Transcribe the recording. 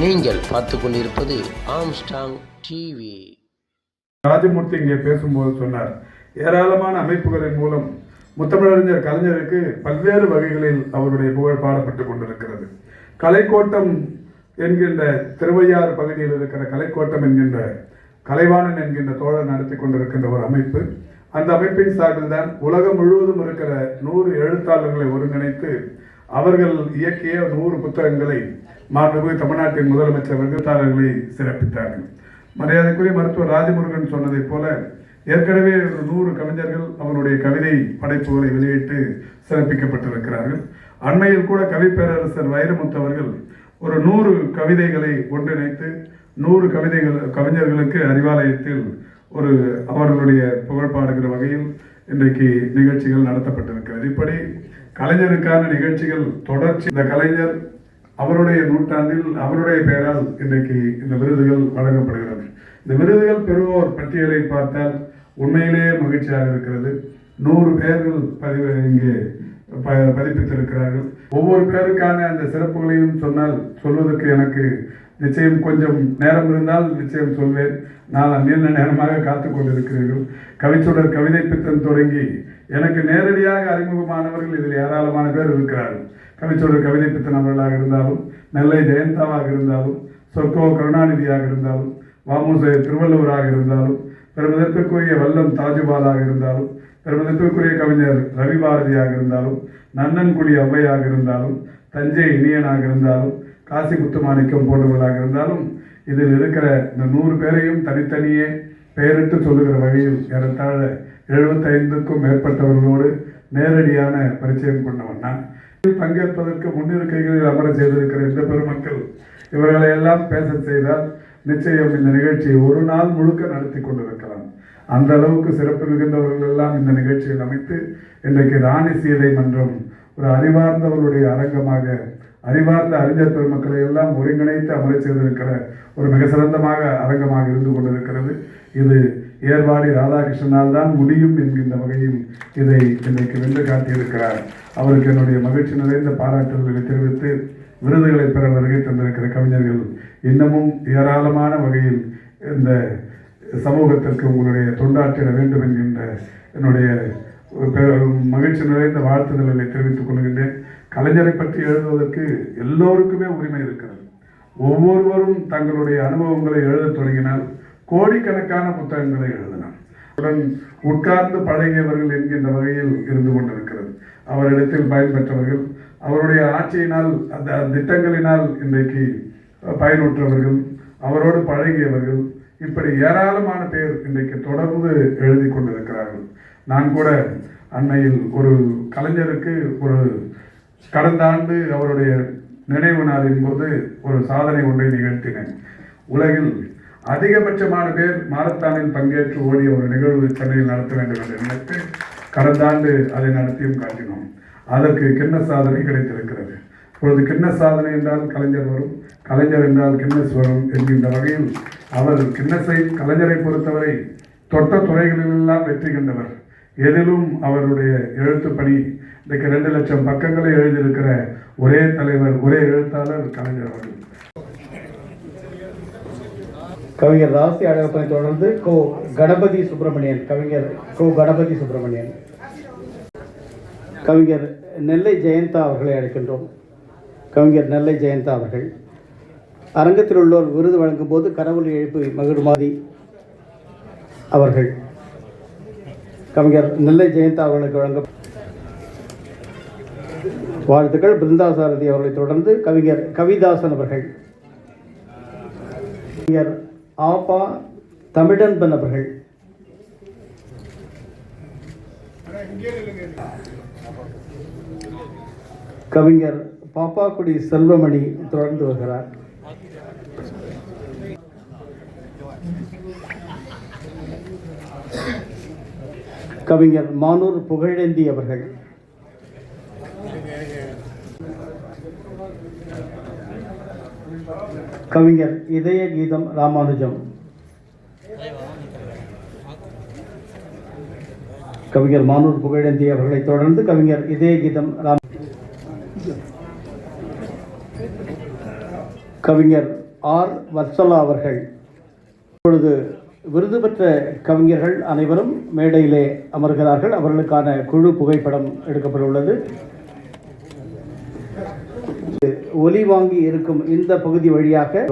நீங்கள் பார்த்து கொண்டிருப்பது ஆம்ஸ்டாங் டிவி ராஜமூர்த்தி இங்கே பேசும்போது சொன்னார் ஏராளமான அமைப்புகளின் மூலம் முத்தமிழறிஞர் கலைஞருக்கு பல்வேறு வகைகளில் அவருடைய புகழ் பாடப்பட்டு கொண்டிருக்கிறது. கலைக்கோட்டம் என்கின்ற திருவையாறு பகுதியில் இருக்கிற கலைக்கோட்டம் என்கின்ற கலைவாணன் என்கின்ற தோழர் நடத்தி கொண்டிருக்கின்ற ஒரு அமைப்பு. அந்த அமைப்பின் சார்பில் தான் உலகம் முழுவதும் இருக்கிற நூறு எழுத்தாளர்களை ஒருங்கிணைத்து அவர்கள் இயக்கிய நூறு புத்தகங்களை மாண்புமிகு தமிழ்நாட்டின் முதலமைச்சர் எழுத்தாளர்களை சிறப்பித்தார்கள். மரியாதைக்குரிய மருத்துவர் ராஜமுருகன் சொன்னதைப் போல ஏற்கனவே நூறு கவிஞர்கள் அவருடைய கவிதை படைப்புகளை வெளியிட்டு சிறப்பிக்கப்பட்டிருக்கிறார்கள். அண்மையில் கூட கவி பேரரசர் வைரமுத்து அவர்கள் ஒரு நூறு கவிதைகளை ஒன்றிணைத்து நூறு கவிதைகள் கவிஞர்களுக்கு அறிவாலயத்தில் ஒரு அவர்களுடைய புகழ் பாடுகிற வகையில் இன்றைக்கு நிகழ்ச்சிகள் நடத்தப்பட்டிருக்கிறது. இப்படி கலைஞருக்கான நிகழ்ச்சிகள் தொடர்ச்சி. இந்த கலைஞர் அவருடைய நூற்றாண்டில் அவருடைய பெயரால் இன்றைக்கு இந்த விருதுகள் வழங்கப்படுகிறது. இந்த விருதுகள் பெறுவோர் பட்டியலை பார்த்தால் உண்மையிலேயே மகிழ்ச்சியாக இருக்கிறது. நூறு பேர்கள் பதிவு இங்கே ப பதிப்பித்திருக்கிறார்கள். ஒவ்வொரு பேருக்கான அந்த சிறப்புகளையும் சொன்னால் சொல்வதற்கு எனக்கு நிச்சயம் கொஞ்சம் நேரம் இருந்தால் நிச்சயம் சொல்வேன். நான் நீண்ட நேரமாக காத்து கொண்டிருக்கிறீர்கள். கவிச்சுடர் கவிதை பித்தன் தொடங்கி எனக்கு நேரடியாக அறிமுகமானவர்கள் இதில் ஏராளமான பேர் இருக்கிறார்கள். கவிச்சுடர் கவிதை பித்தன் அவர்களாக இருந்தாலும் நெல்லை ஜெயந்தாவாக இருந்தாலும் சொர்க்கோ கருணாநிதியாக இருந்தாலும் வாமுச திருவள்ளுவராக இருந்தாலும் பெருமிதத்திற்குரிய வல்லம் தாஜுபாலாக இருந்தாலும் பெருமதிப்புக்குரிய கவிஞர் ரவி பாரதியாக இருந்தாலும் நன்னன்குடி ஔவையாக இருந்தாலும் தஞ்சை இனியனாக இருந்தாலும் காசி முத்துமாணிக்கம் போன்றவர்களாக இருந்தாலும் இதில் இருக்கிற இந்த நூறு பேரையும் தனித்தனியே பெயரிட்டு சொல்லுகிற வகையில் ஏறத்தாழ எழுபத்தைந்துக்கும் மேற்பட்டவர்களோடு நேரடியான பரிச்சயம் கொண்டவன் நான். பங்கேற்பதற்கு முன்னிருக்கைகளில் அமர செய்திருக்கிற இந்த பெருமக்கள் இவர்களை எல்லாம் பேச செய்தால் நிச்சயம் இந்த நிகழ்ச்சியை ஒரு நாள் முழுக்க நடத்தி கொண்டிருக்கலாம். அந்த அளவுக்கு சிறப்பு மிகுந்தவர்கள் எல்லாம் இந்த நிகழ்ச்சியில் அமைத்து இன்றைக்கு ராணி சீதை மன்றம் ஒரு அறிவார்ந்தவர்களுடைய அரங்கமாக அறிவார்ந்த அறிஞர் பெருமக்களை எல்லாம் ஒருங்கிணைத்து அமர செய்திருக்கிற ஒரு மிக சிறந்தமாக அரங்கமாக இருந்து கொண்டிருக்கிறது. இது ஏர்வாடி ராதாகிருஷ்ணனால் தான் முடியும் என்கின்ற வகையில் இதை இன்றைக்கு வென்று காட்டியிருக்கிறார். அவருக்கு என்னுடைய மகிழ்ச்சி நிறைந்த பாராட்டுதல்களை தெரிவித்து விருதுகளை பெற வருகை தந்திருக்கிற கவிஞர்கள் இன்னமும் ஏராளமான வகையில் இந்த சமூகத்திற்கு உங்களுடைய தொண்டாற்றிட வேண்டும் என்கின்ற என்னுடைய மகிழ்ச்சி நிறைந்த வாழ்த்துதல்களை தெரிவித்துக் கொள்கின்றேன். கலைஞரை பற்றி எழுதுவதற்கு எல்லோருக்குமே உரிமை இருக்கிறது. ஒவ்வொருவரும் தங்களுடைய அனுபவங்களை எழுதத் தொடங்கினால் கோடிக்கணக்கான புத்தகங்களை எழுதலாம். உடன் உட்கார்ந்து பழகியவர்கள் என்கின்ற வகையில் இருந்து கொண்டிருக்கிறது. அவரிடத்தில் பயன்பெற்றவர்கள் அவருடைய ஆட்சியினால் அந்த திட்டங்களினால் இன்றைக்கு பயனுற்றவர்கள் அவரோடு பழகியவர்கள் இப்படி ஏராளமான பேர் இன்றைக்கு தொடர்ந்து எழுதி கொண்டிருக்கிறார்கள். நான் கூட அண்மையில் ஒரு கலைஞருக்கு ஒரு கடந்த ஆண்டு அவருடைய நினைவு நாளின் போது ஒரு சாதனை ஒன்றை நிகழ்த்தினேன். உலகில் அதிகபட்சமான பேர் மாரத்தானில் பங்கேற்று ஓடிய ஒரு நிகழ்வு சென்னையில் நடத்த வேண்டும் என்று நினைத்து கடந்த ஆண்டு அதை நடத்தியும் காட்டினோம். அதற்கு கிண்ண சாதனை கிடைத்திருக்கிறது. இப்பொழுது கிண்ண சாதனை என்றால் கலைஞர் வரும் கலைஞர் என்றால் கின்னஸ் வரும் என்கின்ற வகையில் அவர் கின்னஸை கலைஞரை பொறுத்தவரை தொட்ட துறைகளிலெல்லாம் வெற்றி கண்டவர். எதிலும் அவருடைய எழுத்து பணி இன்றைக்கு ரெண்டு லட்சம் பக்கங்களை எழுதியிருக்கிற ஒரே தலைவர் ஒரே எழுத்தாளர் கலைஞர் அவர்கள். கவிஞர் ராசி அழகப்பனை தொடர்ந்து கோ கணபதி சுப்பிரமணியன் கவிஞர் கோ கணபதி சுப்பிரமணியன். கவிஞர் நெல்லை ஜெயந்தா அவர்களை அழைக்கின்றோம். கவிஞர் நெல்லை ஜெயந்தா அவர்கள். அரங்கத்தில் உள்ளோர் விருது வழங்கும் போது கரவொலி எழுப்பு மகிழ்மாதி அவர்கள். கவிஞர் நெல்லை ஜெயந்தா அவர்களுக்கு வழங்க வாழ்த்துக்கள். பிருந்தாசாரதி அவர்களை தொடர்ந்து கவிஞர் கவிதாசன் அவர்கள். கவிஞர் ஆபா தமிழன்பன் அவர்கள். கவிஞர் பாப்பாக்குடி செல்வமணி தொடர்ந்து வருகிறார். கவிஞர் மானூர் புகழேந்தி அவர்கள். கவிஞர் இதய கீதம் ராமானுஜம். கவிஞர் மானூர் புகழேந்தி அவர்களை தொடர்ந்து கவிஞர் இதய கீதம் ராம் கவிஞர் ஆர் வத்சலா அவர்கள். இப்பொழுது விருது பெற்ற கவிஞர்கள் அனைவரும் மேடையிலே அமர்கிறார்கள். அவர்களுக்கான குழு புகைப்படம் எடுக்கப்பட உள்ளது ஒலி வாங்கி இருக்கும் இந்த பகுதி வழியாக